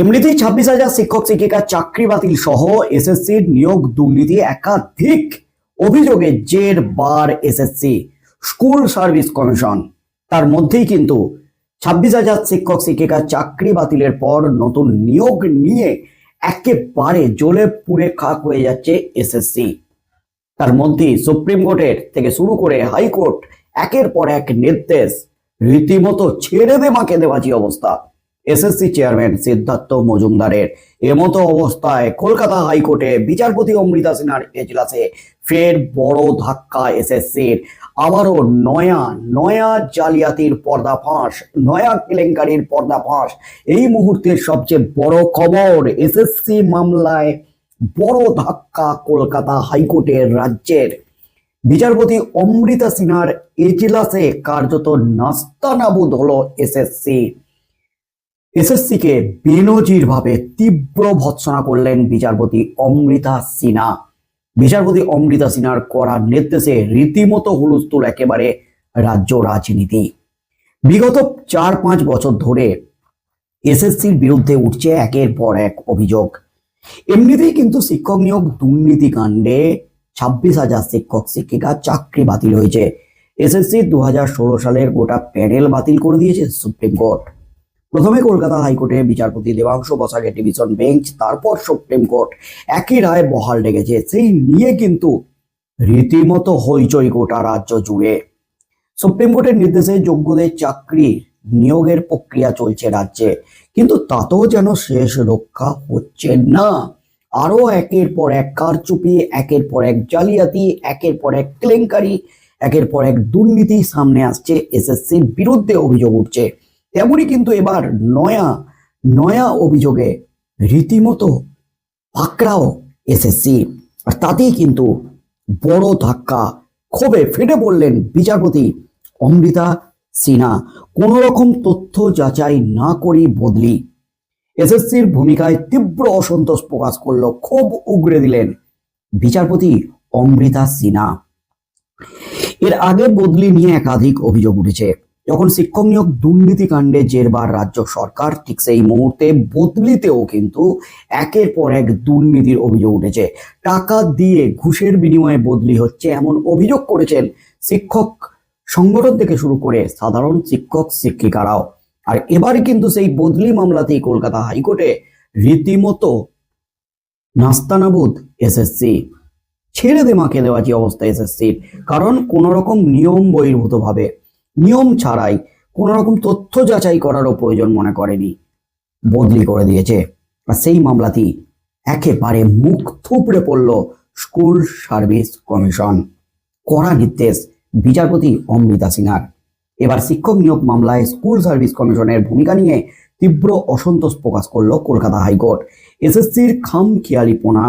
এমনিতেই ছাব্বিশ হাজার শিক্ষক শিক্ষিকার চাকরি বাতিল সহ এসএসসির নিয়োগ দুর্নীতি একাধিক অভিযোগে জের বার এসএসসি স্কুল সার্ভিস কমিশন। তার মধ্যেই কিন্তু ছাব্বিশ হাজার শিক্ষক শিক্ষিকার চাকরি বাতিলের পর নতুন নিয়োগ নিয়ে একেবারে জ্বলে পুড়ে খাক হয়ে যাচ্ছে এসএসসি তার মধ্যেই সুপ্রিম কোর্টের থেকে শুরু করে হাইকোর্ট একের পর এক নির্দেশ, রীতিমতো ছেড়ে দে, মাকে অবস্থা। এসএসসি চেয়ারম্যান সিদ্ধার্থ মজুমদারের এমতো অবস্থায় কলকাতা হাইকোর্টে বিচারপতি অমৃতা সিনহার এজলাসে ফের বড় ধাক্কা এসএসসির। আবারও নয়া নয়া জালিয়াতির পর্দাফাঁস নয়া কেলেঙ্কারির পর্দাফাঁস এই মুহূর্তের সবচেয়ে বড় খবর, এসএসসি মামলায় বড় ধাক্কা কলকাতা হাইকোর্টের রাজ্যের। বিচারপতি অমৃতা সিনহার এজলাসে কার্যত নাস্তানাবুদ হলো এসএসসি। এসএসসি কে বেনজির ভাবে তীব্র ভৎসনা করলেন বিচারপতি অমৃতা সিনহা। বিচারপতি অমৃতা সিনহার করা নির্দেশে রীতিমতো হুলস্থুল একেবারে রাজ্য রাজনীতি। বিগত চার পাঁচ বছর ধরে এসএসসির বিরুদ্ধে উঠছে একের পর এক অভিযোগ। এমনিতেই কিন্তু শিক্ষক নিয়োগ দুর্নীতি কাণ্ডে ছাব্বিশ হাজার শিক্ষক, শিক্ষিকা চাকরি বাতিল হয়েছে। এসএসসি দু হাজার ষোলো সালের গোটা প্যানেল বাতিল করে দিয়েছে সুপ্রিম কোর্ট। প্রথমে কলকাতা হাইকোর্টে বিচারপতি দেবাংশু বসাকে ডিভিশন বেঞ্চ, তারপর সুপ্রিম কোর্ট। একই রায় বহাল রেখেছে। সেই নিয়ে কিন্তু রীতিমতো হইচই গোটা রাজ্য জুড়ে। সুপ্রিম কোর্টের নির্দেশে যোগ্যদের চাকরি নিয়োগের প্রক্রিয়া চলছে রাজ্যে। কিন্তু তাতেও যেন শেষ রক্ষা হচ্ছে না। আরও একের পর এক কারচুপি, একের পর এক জালিয়াতি, একের পর এক কেলেঙ্কারি, একের পর এক দুর্নীতি সামনে আসছে। এসএসসির বিরুদ্ধে অভিযোগ উঠছে। তেমনই কিন্তু এবার নয়া নয়া অভিযোগে রীতিমতো পাকড়াও এসএসসি। আর তাতেই কিন্তু বড় ধাক্কা, ক্ষোভে ফেটে পড়লেন বিচারপতি অমৃতা সিনহা। কোন রকম তথ্য যাচাই না করেই বদলি। এসএসসির ভূমিকায় তীব্র অসন্তোষ প্রকাশ করল, ক্ষোভ উগরে দিলেন বিচারপতি অমৃতা সিনহা। এর আগে বদলি নিয়ে একাধিক অভিযোগ উঠেছে। যখন শিক্ষক নিয়োগ দুর্নীতি কাণ্ডে জেরবার রাজ্য সরকার, ঠিক সেই মুহূর্তে বদলিতেও কিন্তু একের পর এক দুর্নীতির অভিযোগ উঠেছে। টাকা দিয়ে ঘুষের বিনিময়ে বদলি হচ্ছে এমন অভিযোগ করেছেন শিক্ষক সংগঠন থেকে শুরু করে সাধারণ শিক্ষক শিক্ষিকারাও। আর এবার কিন্তু সেই বদলি মামলাতেই কলকাতা হাইকোর্টে রীতিমতো নাস্তানাবুদ এসএসসি, ছেড়ে দে মাকে দেওয়া যে অবস্থা এসএসসির। কারণ কোন রকম নিয়ম বহির্ভূত ভাবে নিয়ম ছাড়াই কোন রকম তথ্য যাচাই করারও প্রয়োজন মনে করেনি। বদলি করে দিয়েছে। আর সেই মামলাটি একেবারে মুখ থুপড়ে পড়ল স্কুল সার্ভিস কমিশন। কড়া নির্দেশ বিচারপতি অমৃতা সিনহার। এবার শিক্ষক নিয়োগ মামলায় স্কুল সার্ভিস কমিশনের ভূমিকা নিয়ে তীব্র অসন্তোষ প্রকাশ করল কলকাতা হাইকোর্ট। এসএসসির খাম খেয়ালিপোনা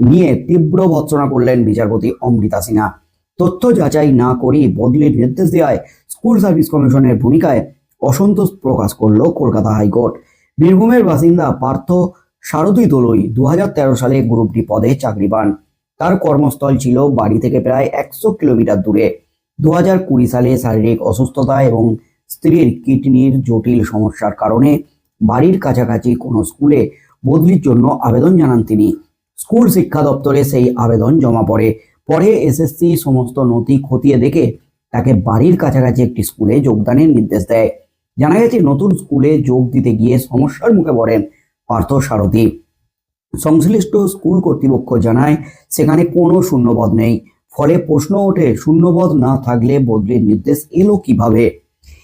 নিয়ে তীব্র ভৎসনা করলেন বিচারপতি অমৃতা সিনহা। তথ্য যাচাই না করেই বদলির নির্দেশ দেওয়ায় স্কুল সার্ভিস কমিশনের ভূমিকায় অসন্তোষ প্রকাশ করল কলকাতা হাইকোর্ট। বীরভূমের বাসিন্দা পার্থ সারথী দোলই দু সালে গ্রুপ ডি পদে চাকরি পান। তার কর্মস্থল ছিল বাড়ি থেকে প্রায় একশো কিলোমিটার দূরে। দু সালে শারীরিক অসুস্থতা এবং স্ত্রীর কিডনির জটিল সমস্যার কারণে বাড়ির কাছাকাছি কোনো স্কুলে বদলির জন্য আবেদন জানান তিনি। স্কুল শিক্ষা দপ্তরে সেই আবেদন জমা পড়ে পরে এসএসসি সমস্ত নথি খতিয়ে দেখে তাকে বাড়ির কাছাকাছি একটি স্কুলে যোগদানের নির্দেশ দেয়। জানা গেছে নতুন স্কুলে যোগ দিতে গিয়ে সমস্যার মুখে পড়েন পার্থ সারথী। সংশ্লিষ্ট স্কুল কর্তৃপক্ষ জানায়, সেখানে কোনো শূন্যপদ নেই। ফলে প্রশ্ন ওঠে, শূন্যপদ না থাকলে বদলির নির্দেশ এলো কীভাবে?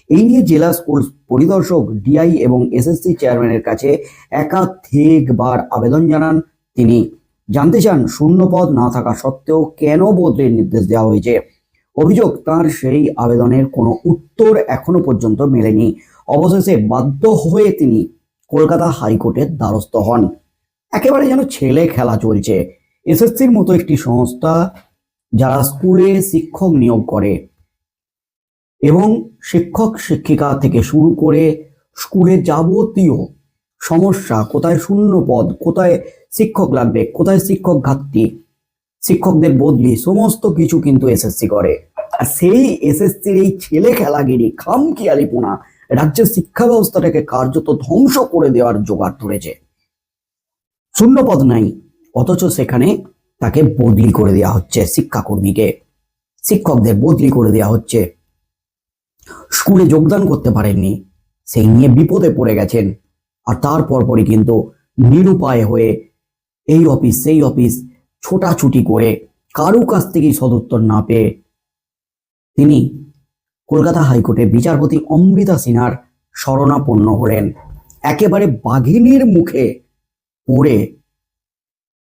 এই নিয়ে জেলা স্কুল পরিদর্শক ডিআই এবং এসএসসি চেয়ারম্যানের কাছে একাধিকবার আবেদন জানান তিনি। জানতে চান শূন্যপদ না থাকা সত্ত্বেও কেন বদলির নির্দেশ দেওয়া হয়েছে? অভিযোগ, তার সেই আবেদনের কোনো উত্তর এখনও পর্যন্ত মেলেনি। অবশেষে বাধ্য হয়ে তিনি কলকাতা হাইকোর্টের দ্বারস্থ হন। একেবারে যেন ছেলে খেলা চলছে। এসএসসির মতো একটি সংস্থা যারা স্কুলে শিক্ষক নিয়োগ করে এবং শিক্ষক শিক্ষিকা থেকে শুরু করে স্কুলে যাবতীয় সমস্যা, কোথায় শূন্য পদ, কোথায় শিক্ষক লাগবে। কোথায় শিক্ষক ঘাটতি? শিক্ষকদের বদলি সমস্ত কিছু কিন্তু এসএসসি করে। আর সেই এসএসসির এই ছেলে খেলাগিরি খাম খেয়ালিপোনা রাজ্যের শিক্ষা ব্যবস্থাটাকে কার্যত ধ্বংস করে দেওয়ার জোগাড় ধরেছে। শূন্যপদ নাই, অথচ সেখানে তাকে বদলি করে দেওয়া হচ্ছে শিক্ষাকর্মীকে। শিক্ষকদের বদলি করে দেওয়া হচ্ছে। স্কুলে যোগদান করতে পারেননি, সেই নিয়ে বিপদে পড়ে গেছেন। আর তারপর পরই কিন্তু নিরুপায় হয়ে এই অফিস সেই অফিস ছোটাছুটি করে কারও কাছ থেকেই সদুত্তর না পেয়ে তিনি কলকাতা হাইকোর্টে বিচারপতি অমৃতা সিনহার শরণাপন্ন হলেন। একেবারে বাঘিনীর মুখে পড়ে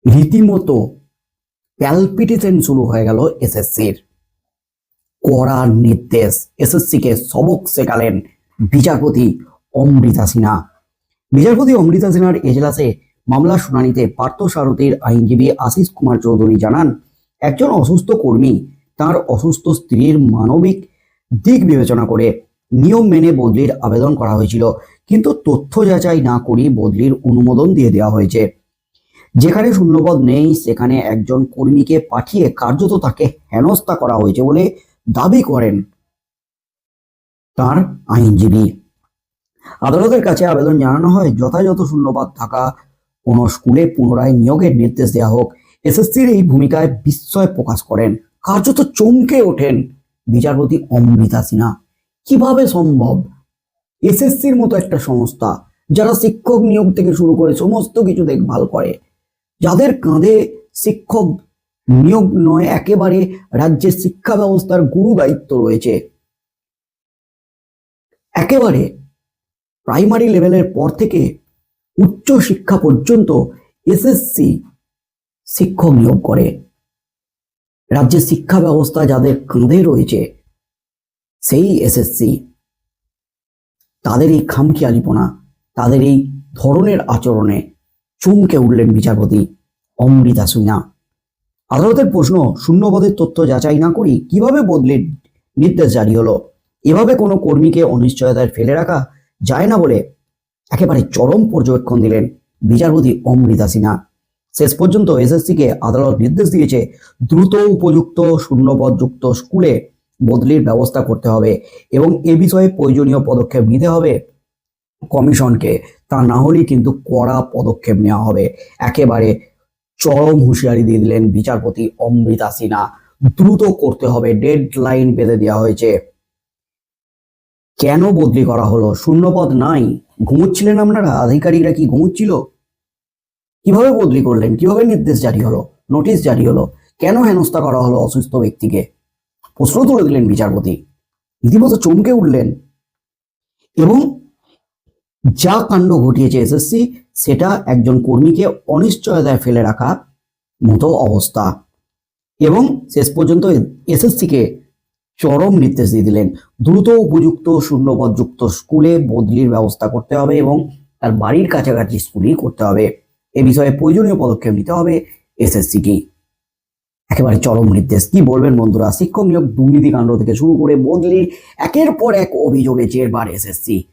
রীতিমতো প্যালপিটেশন শুরু হয়ে গেল এসএসসির। কড়া নির্দেশ এসএসসিকে সবক শেখালেন বিচারপতি অমৃতা সিনহা। বিচারপতি অমৃতা সিনহার এজলাসে মামলা শুনানিতে পার্থ সারথীর আইনজীবী আশিস কুমার চৌধুরী জানান, একজন অসুস্থ কর্মী তার অসুস্থ স্ত্রীর মানবিক দিক বিবেচনা করে নিয়ম মেনে বদলির আবেদন করা হয়েছিল, কিন্তু তথ্য যাচাই না করেই বদলির অনুমোদন দিয়ে দেওয়া হয়েছে। যেখানে শূন্যপদ নেই, সেখানে একজন কর্মীকে পাঠিয়ে কার্যত তাকে হেনস্থা করা হয়েছে বলে দাবি করেন তার আইনজীবী। আদালতের কাছে আবেদন জানানো হয়, যথাযথ শূন্যপাত থাকা কোনো স্কুলে পুনরায় নিয়োগের নির্দেশ দেওয়া হোক, এসএসসির এই ভূমিকায় বিস্ময় প্রকাশ করেন। কার্যত চমকে ওঠেন বিচারপতি অমৃতা সিনহা। কীভাবে সম্ভব? এসএসসির মতো একটা সংস্থা, যারা শিক্ষক নিয়োগ থেকে শুরু করে সমস্ত কিছু দেখভাল করে, যাদের কাঁধে শিক্ষক নিয়োগ নয়, একেবারে রাজ্যের শিক্ষা ব্যবস্থার গুরু দায়িত্ব রয়েছে। একেবারে প্রাইমারি লেভেলের পর থেকে উচ্চ শিক্ষা পর্যন্ত এসএসসি শিক্ষক নিয়োগ করে। রাজ্যের শিক্ষা ব্যবস্থা যাদের কাঁধে রয়েছে, সেই এসএসসি, তাদের এই খামখেয়ালিপনা, তাদের এই ধরনের আচরণে চমকে উঠলেন বিচারপতি অমৃতা সিনহা। আদালতের প্রশ্ন, শূন্যপদের তথ্য যাচাই না করি কীভাবে বদলির নির্দেশ জারি হলো? এভাবে কোনো কর্মীকে অনিশ্চয়তায় ফেলে রাখা যায় না বলে একেবারে চরম পর্যবেক্ষণ দিলেন বিচারপতি অমৃতা সিনহা। শেষ পর্যন্ত এসএসসিকে আদালত নির্দেশ দিয়েছে, দ্রুত উপযুক্ত শূন্যপদযুক্ত স্কুলে বদলির ব্যবস্থা করতে হবে এবং এ বিষয়ে প্রয়োজনীয় পদক্ষেপ নিতে হবে কমিশনকে। তা না হলেই কিন্তু কড়া পদক্ষেপ নেওয়া হবে। একেবারে চরম হুঁশিয়ারি দিয়ে দিলেন বিচারপতি অমৃতা সিনহা। দ্রুত করতে হবে ডেড লাইন বেঁধে দেওয়া হয়েছে। কেন বদলি করা হলো? শূন্যপদ নাই। ঘুমোচ্ছিলেন আপনারা? আধিকারিকরা কি ঘুমোচ্ছিল? কীভাবে বদলি করলেন? কীভাবে নির্দেশ জারি হলো? নোটিশ জারি হলো? কেন হেনস্থা করা হলো অসুস্থ ব্যক্তিকে? প্রশ্ন তুলে দিলেন বিচারপতি। রীতিমতো চমকে উঠলেন। এবং যা কাণ্ড ঘটিয়েছে এসএসসি সেটা একজন কর্মীকে অনিশ্চয়তায় ফেলে রাখা মতো অবস্থা। এবং শেষ পর্যন্ত এসএসসিকে চরম নির্দেশ দিয়ে দিলেন। দ্রুত উপযুক্ত শূন্যপদযুক্ত স্কুলে বদলির ব্যবস্থা করতে হবে এবং তার বাড়ির কাছাকাছি স্কুলেই করতে হবে। এ বিষয়ে প্রয়োজনীয় পদক্ষেপ নিতে হবে এসএসসিকে। একেবারে চরম নির্দেশ। কি বলবেন বন্ধুরা? শিক্ষক নিয়োগ দুর্নীতি কাণ্ড থেকে শুরু করে বদলির একের পর এক অভিযোগে জেরবার এসএসসি।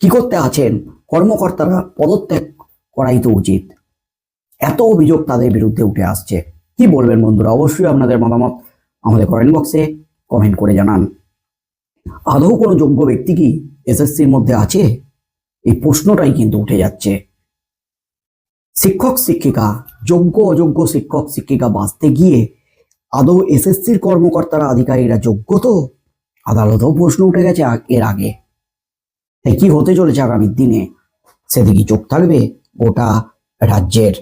কি করতে আছেন? কর্মকর্তারা পদত্যাগ করাই তো উচিত। এত অভিযোগ তাদের বিরুদ্ধে উঠে আসছে। কি বলবেন বন্ধুরা? অবশ্যই আপনাদের মতামত আমাদের কমেন্ট বক্সে কমেন্ট করে জানান। আদৌ কোনো যোগ্য ব্যক্তি কি এসএসসির মধ্যে আছে? এই প্রশ্নটাই কিন্তু উঠে যাচ্ছে। শিক্ষক, শিক্ষিকা, যোগ্য, অযোগ্য শিক্ষক, শিক্ষিকা বাঁচতে গিয়ে আদৌ এসএসসির কর্মকর্তারা, আধিকারিকরা যোগ্য তো? আদালতেও প্রশ্ন উঠে গেছে এর আগে। তাই কি হতে চলেছে আগামী দিনে? সেদিকে চোখ থাকবে গোটা রাজ্যের